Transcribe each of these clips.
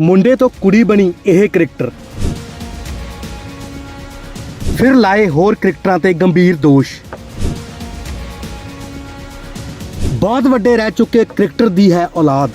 ਮੁੰਡੇ ਤੋਂ ਕੁੜੀ ਬਣੀ ਇਹ ਕ੍ਰਿਕਟਰ। ਫਿਰ ਲਾਏ ਹੋਰ ਕ੍ਰਿਕਟਰਾਂ ਤੇ ਗੰਭੀਰ ਦੋਸ਼। ਬਹੁਤ ਵੱਡੇ ਰਹਿ ਚੁੱਕੇ ਕ੍ਰਿਕਟਰ ਦੀ ਹੈ ਔਲਾਦ।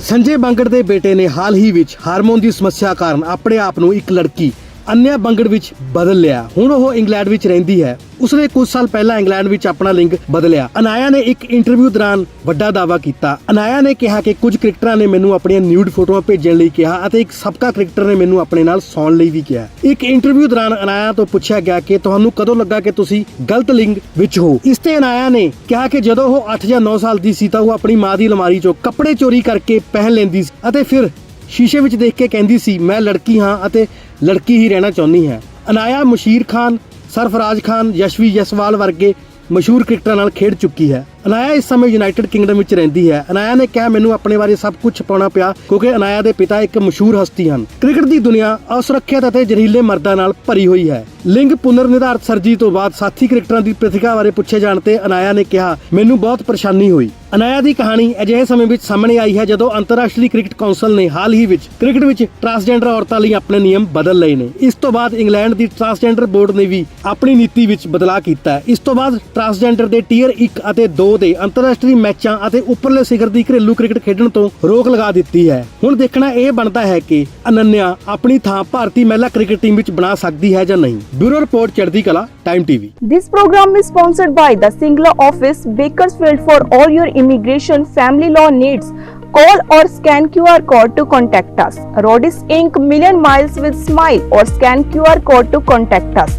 ਸੰਜੇ ਬੰਗੜ ਦੇ ਬੇਟੇ ਨੇ ਹਾਲ ਹੀ ਵਿੱਚ ਹਾਰਮੋਨ ਦੀ ਸਮੱਸਿਆ ਕਾਰਨ ਆਪਣੇ ਆਪ ਨੂੰ ਇੱਕ ਲੜਕੀ ਅੰਨਿਆ ਬੰਗੜ ਵਿੱਚ ਬਦਲ ਲਿਆ। ਹੁਣ ਉਹ ਇੰਗਲੈਂਡ ਵਿੱਚ ਰਹਿੰਦੀ ਹੈ। ਉਸਨੇ ਕੁਝ ਸਾਲ ਪਹਿਲਾਂ ਇੰਗਲੈਂਡ ਵਿੱਚ ਆਪਣਾ ਲਿੰਗ ਬਦਲਿਆ। ਅਨਾਇਆ ਨੇ ਇੱਕ ਇੰਟਰਵਿਊ ਦੌਰਾਨ ਵੱਡਾ ਦਾਅਵਾ ਕੀਤਾ। ਅਨਾਇਆ ਨੇ ਕਿਹਾ ਕਿ ਕੁਝ ਕ੍ਰਿਕਟਰਾਂ ਨੇ ਮੈਨੂੰ ਆਪਣੀਆਂ ਨਿਊਡ ਫੋਟੋਆਂ ਭੇਜਣ ਲਈ ਕਿਹਾ ਅਤੇ ਇੱਕ ਸਾਬਕਾ ਕ੍ਰਿਕਟਰ ਨੇ ਮੈਨੂੰ ਆਪਣੇ ਨਾਲ ਸੌਣ ਲਈ ਵੀ ਕਿਹਾ। ਇੱਕ ਇੰਟਰਵਿਊ ਦੌਰਾਨ ਅਨਾਇਆ ਤੋਂ ਪੁੱਛਿਆ ਗਿਆ ਕਿ ਤੁਹਾਨੂੰ ਕਦੋਂ ਲੱਗਾ ਕਿ ਤੁਸੀਂ ਗਲਤ ਲਿੰਗ ਵਿੱਚ ਹੋ? ਇਸ ਤੇ ਅਨਾਇਆ ਨੇ ਕਿਹਾ ਕਿ ਜਦੋਂ ਉਹ 8 ਜਾਂ 9 ਸਾਲ ਦੀ ਸੀ ਤਾਂ ਉਹ ਆਪਣੀ ਮਾਂ ਦੀ ਅਲਮਾਰੀ ਚੋਂ ਕੱਪੜੇ ਚੋਰੀ ਕਰਕੇ ਪਹਿਨ ਲੈਂਦੀ ਸੀ ਅਤੇ ਫਿਰ ਸ਼ੀਸ਼ੇ ਵਿੱਚ ਦੇਖ ਕੇ ਕਹਿੰਦੀ ਸੀ, ਮੈਂ ਲੜਕੀ ਹਾਂ ਅਤੇ ਲੜਕੀ ਹੀ ਰਹਿਣਾ ਚਾਹੁੰਦੀ ਹੈ। ਅਨਾਇਆ ਮੁਸ਼ੀਰ ਖਾਨ, ਸਰਫਰਾਜ਼ ਖਾਨ, ਯਸ਼ਵੀ ਜਸਵਾਲ ਵਰਗੇ ਮਸ਼ਹੂਰ ਕ੍ਰਿਕਟਰਾਂ ਨਾਲ ਖੇਡ ਚੁੱਕੀ ਹੈ। ਅਨਾਇਆ ਇਸ ਸਮੇਂ ਯੂਨਾਈਟਿਡ ਕਿੰਗਡਮ ਵਿੱਚ ਰਹਿੰਦੀ ਹੈ। ਅਨਾਇਆ ਨੇ ਕਿਹਾ, ਮੈਨੂੰ ਆਪਣੇ ਬਾਰੇ ਸਭ ਕੁਝ ਛਪਾਉਣਾ ਪਿਆ, ਕਿਉਂਕਿ ਅਨਾਇਆ ਦੇ ਪਿਤਾ ਇੱਕ ਮਸ਼ਹੂਰ ਹਸਤੀ ਹਨ। ਕ੍ਰਿਕਟ ਦੀ ਦੁਨੀਆ ਅਸੁਰੱਖਿਅਤ ਅਤੇ ਜ਼ਹਿਰੀਲੇ ਮਰਦਾਂ ਨਾਲ ਭਰੀ ਹੋਈ ਹੈ। ਲਿੰਗ ਪੁਨਰ ਨਿਰਧਾਰਤ ਸਰਜਰੀ ਤੋਂ ਬਾਅਦ ਸਾਥੀ ਕ੍ਰਿਕਟਰਾਂ ਦੀ ਪ੍ਰਤਿਕਾ ਬਾਰੇ ਪੁੱਛੇ ਜਾਣ ਤੇ ਅਨਾਇਆ ਨੇ ਕਿਹਾ, ਮੈਨੂੰ ਬਹੁਤ ਪਰੇਸ਼ਾਨੀ ਹੋਈ। ਅਨਾਇਆ ਦੀ ਕਹਾਣੀ ਅਜਿਹੇ ਸਮੇਂ ਵਿੱਚ ਸਾਹਮਣੇ ਆਈ ਹੈ ਜਦੋਂ ਅੰਤਰਰਾਸ਼ਟਰੀ ਕ੍ਰਿਕਟ ਕੌਂਸਲ ਨੇ ਹਾਲ ਹੀ ਵਿੱਚ ਕ੍ਰਿਕਟ ਵਿੱਚ ਟਰਾਂਸਜੈਂਡਰ ਔਰਤਾਂ ਲਈ ਆਪਣੇ ਨਿਯਮ ਬਦਲ ਲਏ ਨੇ। ਇਸ ਤੋਂ ਬਾਅਦ ਇੰਗਲੈਂਡ ਦੀ ਟਰਾਂਸਜੈਂਡਰ ਬੋਰਡ ਨੇ ਵੀ ਆਪਣੀ ਨੀਤੀ ਵਿੱਚ ਬਦਲਾਅ ਕੀਤਾ ਹੈ। ਇਸ ਤੋਂ ਬਾਅਦ ਟਰਾਂਸਜੈਂਡਰ ਦੇ ਟੀਅਰ 1 ਅਤੇ 2 ਦੇ ਅੰਤਰਰਾਸ਼ਟਰੀ ਮੈਚਾਂ ਅਤੇ ਉੱਪਰਲੇ ਸਿਖਰ ਦੀ ਘਰੇਲੂ ਕ੍ਰਿਕਟ ਖੇਡਣ ਤੋਂ ਰੋਕ ਲਗਾ ਦਿੱਤੀ ਹੈ। ਹੁਣ ਦੇਖਣਾ ਇਹ ਬਣਦਾ ਹੈ ਕਿ ਅਨੰਨਿਆ ਆਪਣੀ ਥਾਂ ਭਾਰਤੀ ਮਹਿਲਾ ਕ੍ਰਿਕਟ ਟੀਮ ਵਿੱਚ ਬਣਾ ਸਕਦੀ ਹੈ ਜਾਂ ਨਹੀਂ। Bureau report Chardi Kala Time TV This program is sponsored by the Singla Office, Bakersfield for all your immigration family law needs. Call or scan QR code to contact us. Rodis Inc. Million Miles with Smile or scan QR code to contact us.